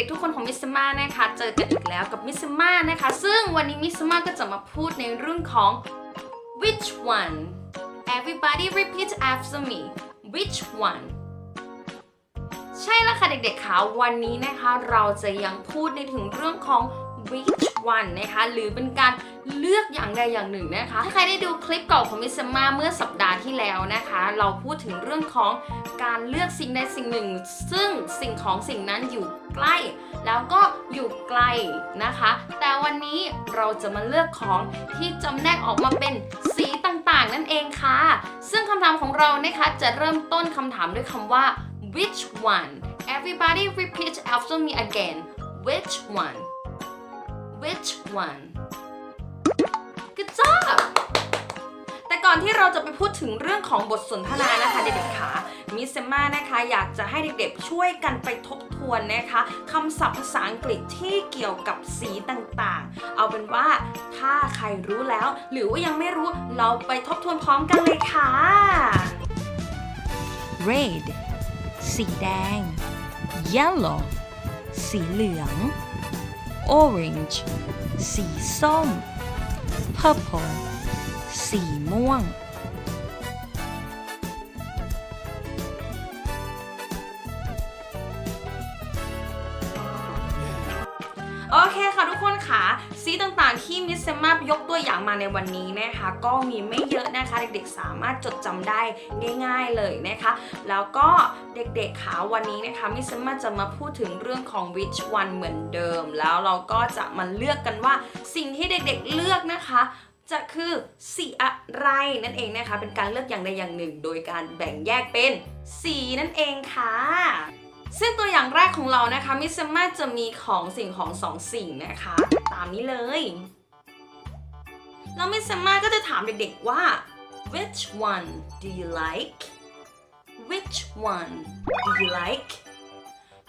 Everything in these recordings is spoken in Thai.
ด็กๆทุกคนของมิสมานะคะเจอกันอีกแล้วกับมิสมานะคะ ซึ่งวันนี้มิสมาก็จะมาพูดในเรื่องของ which one everybody repeat after me which one ใช่แล้วค่ะเด็กๆค่ะวันนี้นะคะเราจะยังพูดในถึงเรื่องของ which one นะคะหรือเป็นการเลือกอย่างใดอย่างหนึ่งนะคะ ถ้าใครได้ดูคลิปเก่าของมิสมาเมื่อสัปดาห์ที่แล้วนะคะ เราพูดถึงเรื่องของการเลือกสิ่งใดสิ่งหนึ่ง ซึ่งสิ่งของสิ่งนั้นอยู่ใกล้ แล้วก็อยู่ไกลนะคะ แต่วันนี้เราจะมาเลือกของที่จำแนกออกมาเป็นสีต่างๆ นั่นเองค่ะ ซึ่งคำถามของเรานะคะจะเริ่มต้นคำถามด้วยคำว่า which one everybody repeat after me again which one which one good job แต่ก่อนที่เราจะไปพูดถึงเรื่องของบทสนทนานะคะเด็กๆค่ะมิสเซมมานะคะอยากจะให้เด็กๆช่วยกันไปทบทวนนะคะคำศัพท์ภาษาอังกฤษที่เกี่ยวกับสีต่างๆ เอาเป็นว่าถ้าใครรู้แล้ว หรือว่ายังไม่รู้เราไปทบทวนพร้อมกันเลยค่ะ red สีแดง yellow สีเหลือง orange สีส้ม purple สีม่วง โอเคค่ะทุกคนค่ะสีต่างๆที่มิสเซมายกตัวอย่างมาในวันนี้นะคะ ก็มีไม่เยอะนะคะ เด็กๆสามารถจดจำได้ง่าย ๆเลยนะคะ แล้วก็เด็กๆค่ะวันนี้นะคะมิสเซมาจะมาพูดถึงเรื่องของ which one เหมือนเดิม แล้วเราก็จะมาเลือกกันว่าสิ่งที่เด็กๆเลือกนะคะจะคือสีอะไรนั่นเองนะคะ เป็นการเลือกอย่างใดอย่างหนึ่ง โดยการแบ่งแยกเป็นสีนั่นเองค่ะ ซึ่งตัวอย่างแรกของเรานะคะมิสเมาจะมีของสิ่งของสองสิ่งนะคะ ตามนี้เลยแล้วมิสมาก็จะถามเด็กๆว่า which one do you like which one do you like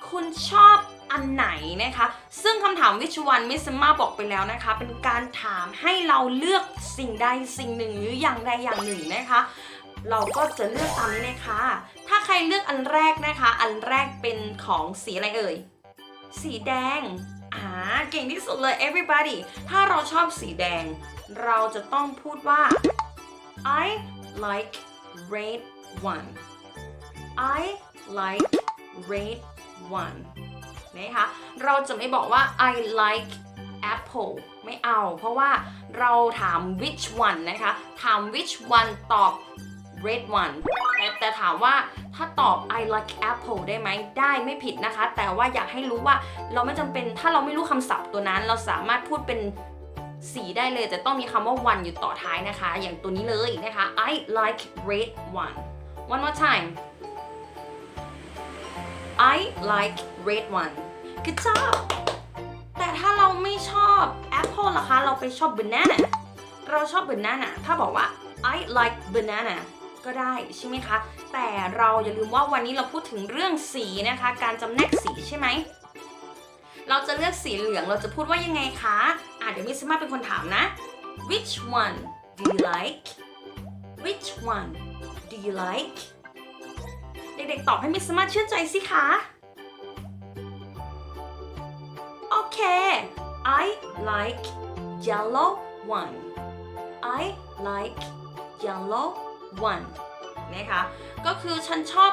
คุณชอบอันไหนนะคะ ซึ่งคำถาม which one มิสมาบอกไปแล้วนะคะ เป็นการถามให้เราเลือกสิ่งใดสิ่งหนึ่งหรืออย่างใดอย่างหนึ่งนะคะ เราก็จะเลือกตามนี้เลยค่ะ ถ้าใครเลือกอันแรกนะคะ อันแรกเป็นของสีอะไรเอ่ย สีแดง อ่า เก่งที่สุดเลย everybody ถ้าเราชอบสีแดง เราจะต้องพูดว่า I like red one I like red one นะคะ เราจะไม่บอกว่า I like apple ไม่เอา เพราะว่าเราถาม which one นะคะ ถาม which one ตอบ red one แต่แต่ถามว่าถ้าตอบ I like apple ได้ไหมได้ไม่ผิดนะคะ แต่ว่าอยากให้รู้ว่าเราไม่จำเป็นถ้าเราไม่รู้คำศัพท์ตัวนั้น เราสามารถพูดเป็นสีได้เลยแต่ต้องมีคำว่า one อยู่ต่อท้ายนะคะ อย่างตัวนี้เลยนะคะ I like red one one more time I like red one good job แต่ถ้าเราไม่ชอบ apple ล่ะคะ เราไปชอบ banana เราชอบ banana ถ้าบอกว่า I like banana ก็ได้ใช่ไหมคะ แต่เราอย่าลืมว่าวันนี้เราพูดถึงเรื่องสีนะคะ การจำแนกสีใช่ไหม เราจะเลือกสีเหลืองเราจะพูดว่ายังไงคะอะเดี๋ยวมิสมาเป็นคนถามนะ which one do you like which one do you like เด็กๆตอบให้มิสมาเชื่อใจสิคะโอเค I like yellow one I like yellow one นะคะก็คือฉันชอบ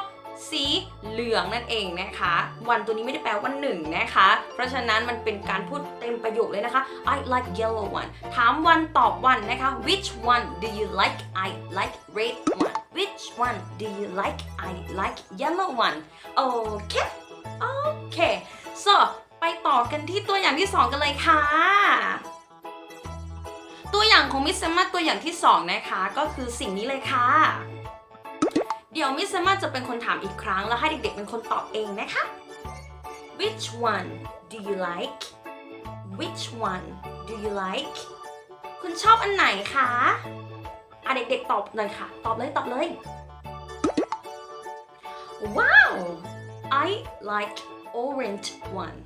สีเหลืองนั่นเองนะคะ วันตัวนี้ไม่ได้แปลว่าหนึ่งนะคะ เพราะฉะนั้นมันเป็นการพูดเต็มประโยคเลยนะคะ I like yellow one ถามวันตอบวันนะคะ which one do you like I like red one which one do you like I like yellow one โอเคโอเค so ไปต่อกันที่ตัวอย่างที่2กันเลยค่ะ ตัวอย่างของมิสเซมาตัวอย่างที่ 2 นะคะ ก็คือสิ่งนี้เลยค่ะ เดี๋ยวมิสเซมาจะเป็นคนถามอีกครั้ง แล้วให้เด็กๆเป็นคนตอบเองนะคะ Which one do you like Which one do you like คุณชอบอันไหนคะอะเด็กๆตอบหน่อยค่ะ ตอบเลยตอบเลยว้าว I like orange one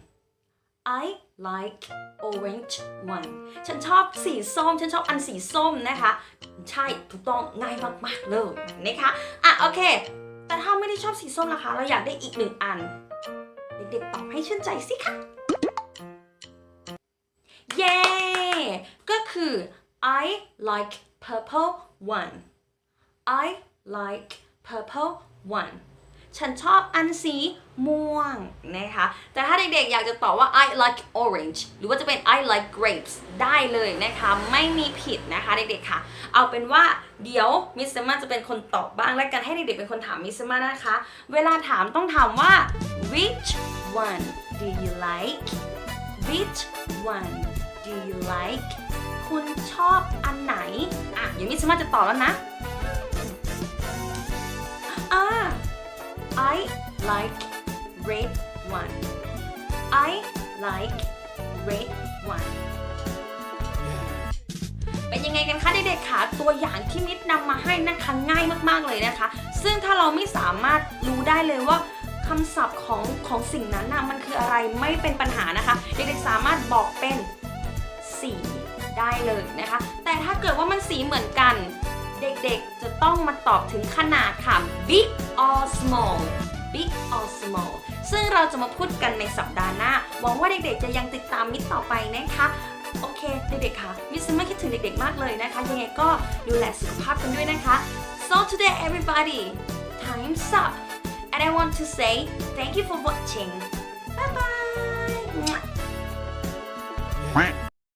I like orange one ฉันชอบสีส้ม ฉันชอบอันสีส้มนะคะ ใช่ ถูกต้องง่ายมาก ๆ เลยนะคะ อะ โอเค แต่ถ้าไม่ได้ชอบสีส้มนะคะ เราอยากได้อีกหนึ่งอัน เด็ก ๆ ตอบให้ชื่นใจสิคะเย้ ก็คือ I like purple one I like purple one ฉันชอบอันสีม่วงนะคะ แต่ถ้าเด็กๆอยากจะตอบว่า I like orange หรือว่าจะเป็น I like grapes ได้เลยนะคะ ไม่มีผิดนะคะเด็กๆค่ะ เอาเป็นว่าเดี๋ยวมิสเซมาจะเป็นคนตอบบ้าง และกันให้เด็กๆเป็นคนถามมิสเซมานะคะ เวลาถามต้องถามว่า which one do you like which one do you like คุณชอบอันไหน อะเดี๋ยวมิสเซมาจะตอบแล้วนะ I like red one I like red one เป็นยังไงกันคะเด็กๆคะตัวอย่างที่มิดนำมาให้นะคะง่ายมากๆเลยนะคะ ซึ่งถ้าเราไม่สามารถรู้ได้เลยว่าคำศัพท์ของของสิ่งนั้นนะมันคืออะไรไม่เป็นปัญหานะคะ เด็กๆสามารถบอกเป็นสีได้เลยนะคะ แต่ถ้าเกิดว่ามันสีเหมือนกัน เด็กๆ จะต้องมาตอบถึงขนาดค่ะ big or small big or small ซึ่งเราจะมาพูดกันในสัปดาห์หน้า หวังว่าเด็กๆ จะยังติดตามมิตรต่อไปนะคะ โอเค เด็กๆ ค่ะ มิสซิมาคิดถึงเด็กๆ มากเลยนะคะ ยังไงก็ดูแลสุขภาพกันด้วยนะคะ so today everybody time's up and I want to say thank you for watching bye bye